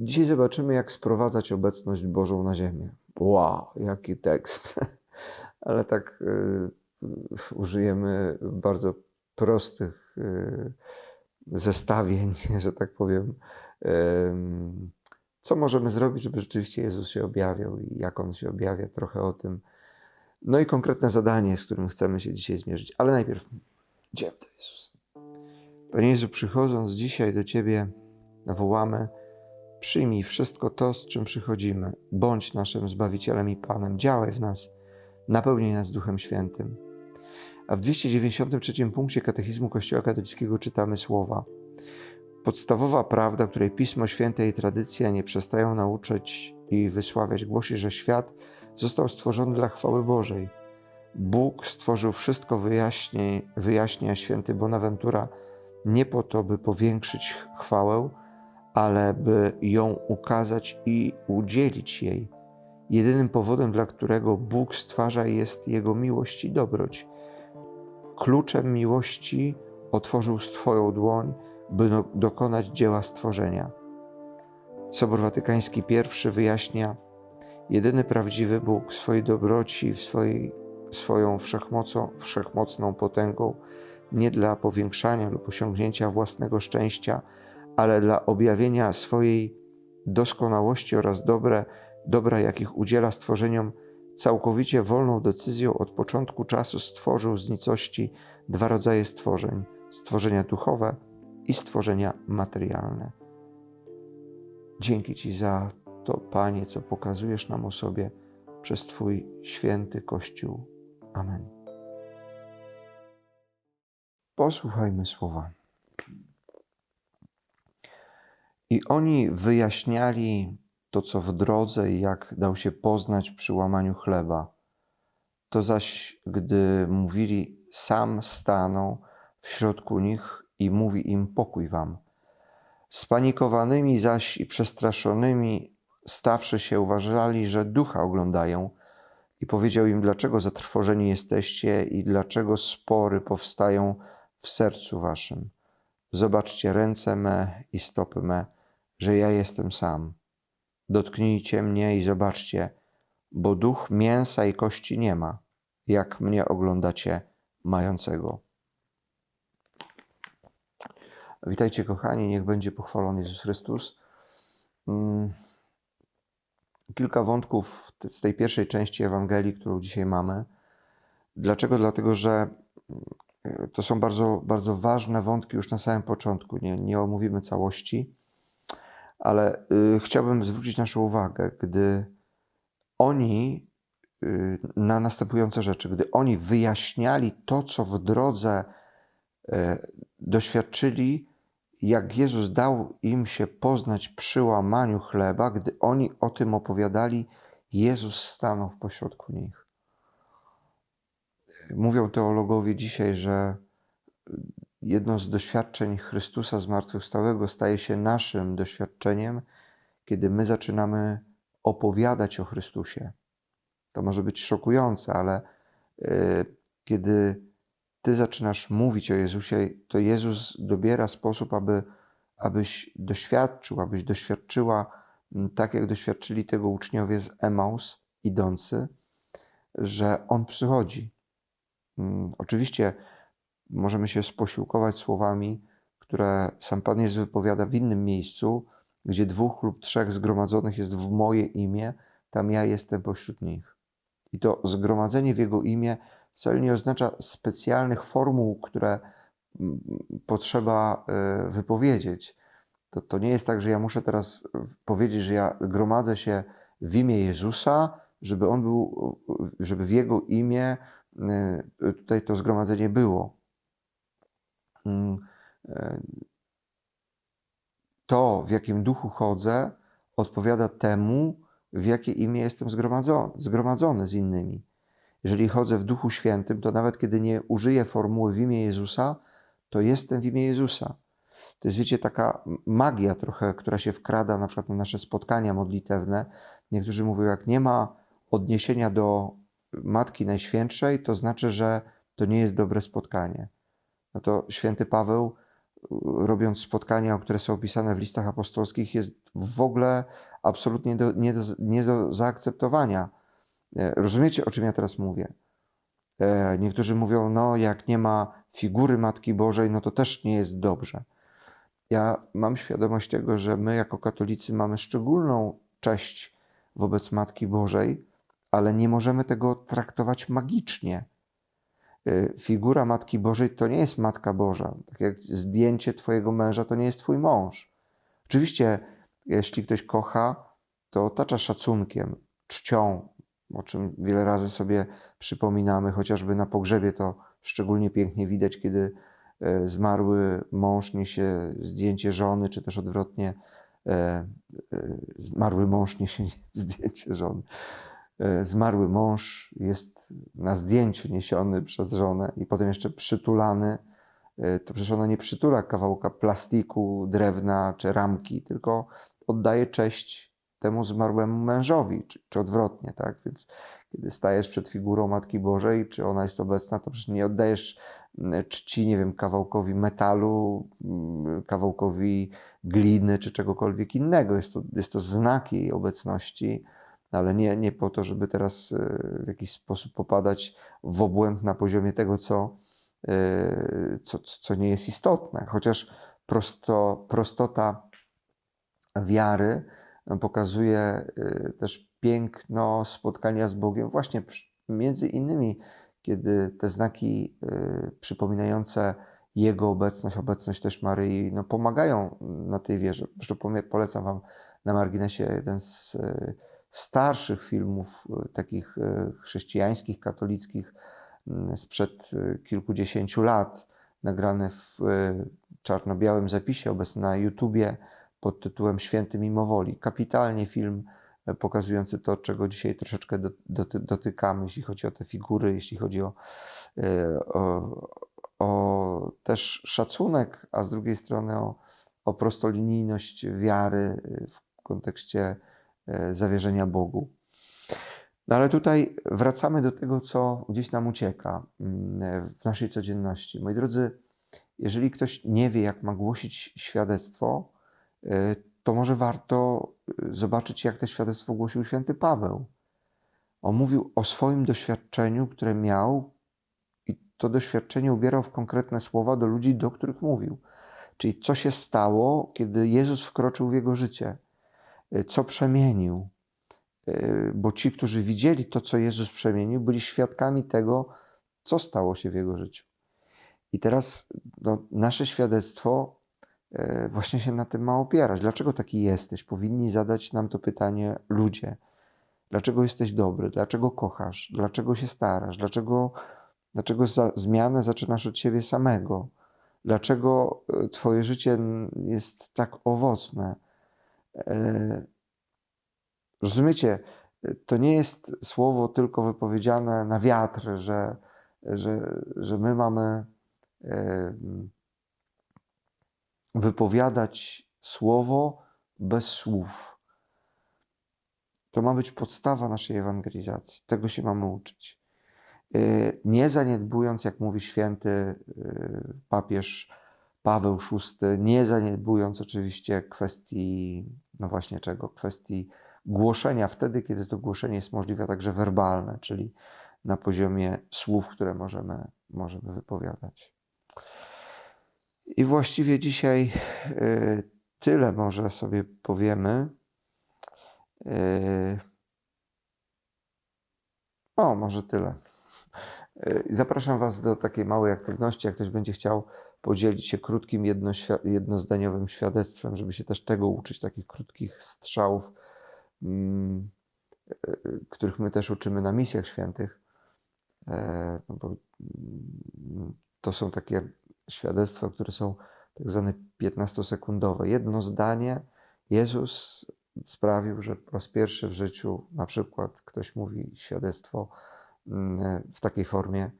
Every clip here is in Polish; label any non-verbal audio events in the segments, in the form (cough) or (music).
Dzisiaj zobaczymy, jak sprowadzać obecność Bożą na ziemię. Wow, jaki tekst. (laughs) Ale tak y, użyjemy bardzo prostych y, zestawień, (laughs) że tak powiem. Ym, co możemy zrobić, żeby rzeczywiście Jezus się objawiał i jak On się objawia, trochę o tym. No i konkretne zadanie, z którym chcemy się dzisiaj zmierzyć. Ale najpierw idziemy do Jezusa. Panie Jezu, przychodząc dzisiaj do Ciebie, wołamy, przyjmij wszystko to, z czym przychodzimy. Bądź naszym Zbawicielem i Panem. Działaj w nas. Napełnij nas Duchem Świętym. A w 293 punkcie Katechizmu Kościoła Katolickiego czytamy słowa. Podstawowa prawda, której Pismo Święte i tradycja nie przestają nauczać i wysławiać, głosi, że świat został stworzony dla chwały Bożej. Bóg stworzył wszystko, wyjaśnia, wyjaśnia święty Bonaventura, nie po to, by powiększyć chwałę, ale by ją ukazać i udzielić jej. Jedynym powodem, dla którego Bóg stwarza, jest Jego miłość i dobroć. Kluczem miłości otworzył swoją dłoń, by no, dokonać dzieła stworzenia. Sobor Watykański I wyjaśnia, jedyny prawdziwy Bóg w swojej dobroci, w swojej, swoją wszechmocą, wszechmocną potęgą, nie dla powiększania lub osiągnięcia własnego szczęścia, ale dla objawienia swojej doskonałości oraz dobre, dobra, jakich udziela stworzeniom, całkowicie wolną decyzją od początku czasu stworzył z nicości dwa rodzaje stworzeń: stworzenia duchowe i stworzenia materialne. Dzięki Ci za to, Panie, co pokazujesz nam o sobie przez Twój święty Kościół. Amen. Posłuchajmy słowa. I oni wyjaśniali to, co w drodze i jak dał się poznać przy łamaniu chleba. To zaś, gdy mówili, sam stanął w środku nich i mówi im pokój wam. Spanikowanymi zaś i przestraszonymi, stawszy się, uważali, że ducha oglądają i powiedział im, dlaczego zatrwożeni jesteście i dlaczego spory powstają w sercu waszym. Zobaczcie ręce me i stopy me, że ja jestem sam. Dotknijcie mnie i zobaczcie, bo duch mięsa i kości nie ma, jak mnie oglądacie mającego. Witajcie, kochani, niech będzie pochwalony Jezus Chrystus. Mm, kilka wątków z tej pierwszej części Ewangelii, którą dzisiaj mamy. Dlaczego? Dlatego, że mm, to są bardzo, bardzo ważne wątki już na samym początku. Nie, nie omówimy całości, ale y, chciałbym zwrócić naszą uwagę, gdy oni y, na następujące rzeczy, gdy oni wyjaśniali to, co w drodze y, doświadczyli, jak Jezus dał im się poznać przy łamaniu chleba, gdy oni o tym opowiadali, Jezus stanął w pośrodku nich. Mówią teologowie dzisiaj, że jedno z doświadczeń Chrystusa zmartwychwstałego staje się naszym doświadczeniem, kiedy my zaczynamy opowiadać o Chrystusie. To może być szokujące, ale y, kiedy ty zaczynasz mówić o Jezusie, to Jezus dobiera sposób, aby, abyś doświadczył, abyś doświadczyła, tak jak doświadczyli tego uczniowie z Emaus idący, że On przychodzi. Mm, oczywiście możemy się sposiłkować słowami, które sam Pan Jezus wypowiada w innym miejscu, gdzie dwóch lub trzech zgromadzonych jest w moje imię, tam ja jestem pośród nich. I to zgromadzenie w Jego imię wcale nie oznacza specjalnych formuł, które mm, potrzeba e, wypowiedzieć. To, to nie jest tak, że ja muszę teraz powiedzieć, że ja gromadzę się w imię Jezusa, żeby on był, żeby w Jego imię e, tutaj to zgromadzenie było. Mm, e, to, w jakim duchu chodzę, odpowiada temu, w jakie imię jestem zgromadzony, zgromadzony z innymi. Jeżeli chodzę w Duchu Świętym, to nawet kiedy nie użyję formuły w imię Jezusa, to jestem w imię Jezusa. To jest, wiecie, taka magia trochę, która się wkrada na przykład na nasze spotkania modlitewne. Niektórzy mówią, jak nie ma odniesienia do Matki Najświętszej, to znaczy, że to nie jest dobre spotkanie. No to święty Paweł robiąc spotkania, które są opisane w listach apostolskich, jest w ogóle absolutnie do, nie, do, nie do zaakceptowania. E, rozumiecie, o czym ja teraz mówię? E, niektórzy mówią, no jak nie ma figury Matki Bożej, no to też nie jest dobrze. Ja mam świadomość tego, że my jako katolicy mamy szczególną cześć wobec Matki Bożej, ale nie możemy tego traktować magicznie. Y, figura Matki Bożej to nie jest Matka Boża. Tak jak zdjęcie Twojego męża to nie jest Twój mąż. Oczywiście, jeśli ktoś kocha, to otacza szacunkiem, czcią, o czym wiele razy sobie przypominamy, chociażby na pogrzebie to szczególnie pięknie widać, kiedy e, zmarły mąż niesie zdjęcie żony, czy też odwrotnie, e, e, zmarły mąż niesie (laughs) zdjęcie żony. Zmarły mąż jest na zdjęciu niesiony przez żonę i potem jeszcze przytulany. To przecież ona nie przytula kawałka plastiku, drewna czy ramki, tylko oddaje cześć temu zmarłemu mężowi, czy, czy odwrotnie, tak? Więc kiedy stajesz przed figurą Matki Bożej, czy ona jest obecna, to przecież nie oddajesz mm, czci, nie wiem, kawałkowi metalu, mm, kawałkowi gliny, czy czegokolwiek innego. Jest to, jest to znak jej obecności, ale nie, nie po to, żeby teraz e, w jakiś sposób popadać w obłęd na poziomie tego, co, e, co, co nie jest istotne. Chociaż prosto, prostota wiary, pokazuje y, też piękno spotkania z Bogiem, właśnie między innymi, kiedy te znaki przypominające Jego obecność, obecność też Maryi, no, pomagają na tej wierze. Zresztą polecam Wam na marginesie jeden z starszych filmów, takich chrześcijańskich, katolickich, mm, sprzed kilkudziesięciu lat, nagrany w czarno-białym zapisie, obecny na YouTubie pod tytułem Święty Mimowoli. Kapitalnie film e, pokazujący to, czego dzisiaj troszeczkę dotykamy, jeśli chodzi o te figury, jeśli chodzi o, e, o, o też szacunek, a z drugiej strony o, o prostolinijność wiary e, w kontekście zawierzenia Bogu. No ale tutaj wracamy do tego, co gdzieś nam ucieka mm, w naszej codzienności. Moi drodzy, jeżeli ktoś nie wie, jak ma głosić świadectwo, E, to może warto e, zobaczyć, jak to świadectwo głosił święty Paweł. On mówił o swoim doświadczeniu, które miał, i to doświadczenie ubierał w konkretne słowa do ludzi, do których mówił. Czyli co się stało, kiedy Jezus wkroczył w jego życie, e, co przemienił. Bo ci, którzy widzieli to, co Jezus przemienił, byli świadkami tego, co stało się w jego życiu. I teraz no, nasze świadectwo E, właśnie się na tym ma opierać. Dlaczego taki jesteś? Powinni zadać nam to pytanie ludzie. Dlaczego jesteś dobry? Dlaczego kochasz? Dlaczego się starasz? Dlaczego, dlaczego za, zmianę zaczynasz od siebie samego? Dlaczego Twoje życie jest tak owocne? E, rozumiecie? To nie jest słowo tylko wypowiedziane na wiatr, że, że, że my mamy wypowiadać słowo bez słów. To ma być podstawa naszej ewangelizacji. Tego się mamy uczyć. Y, nie zaniedbując, jak mówi święty papież Paweł VI, nie zaniedbując oczywiście kwestii, no właśnie czego, kwestii głoszenia wtedy, kiedy to głoszenie jest możliwe także werbalne, czyli na poziomie słów, które możemy, możemy wypowiadać. I właściwie dzisiaj e, tyle może sobie powiemy. E, o, może tyle. E, zapraszam Was do takiej małej aktywności. Jak ktoś będzie chciał podzielić się krótkim, jednozdaniowym świadectwem, żeby się też tego uczyć, takich krótkich strzałów, mm, których my też uczymy na misjach świętych. No bo mm, to są takie świadectwa, które są tak zwane 15-sekundowe. Jedno zdanie, Jezus sprawił, że po raz pierwszy w życiu na przykład ktoś mówi świadectwo mm, w takiej formie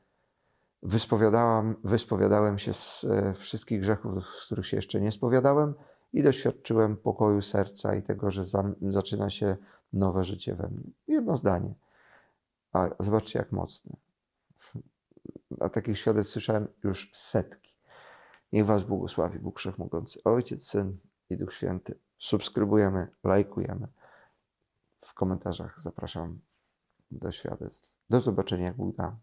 wyspowiadałem, wyspowiadałem się z e, wszystkich grzechów, z których się jeszcze nie spowiadałem i doświadczyłem pokoju serca i tego, że za, zaczyna się nowe życie we mnie. Jedno zdanie. A zobaczcie, jak mocne. A takich świadectw słyszałem już setki. Niech Was błogosławi Bóg Wszechmogący, Ojciec, Syn i Duch Święty. Subskrybujemy, lajkujemy. W komentarzach zapraszam do świadectw. Do zobaczenia, jak Bóg da.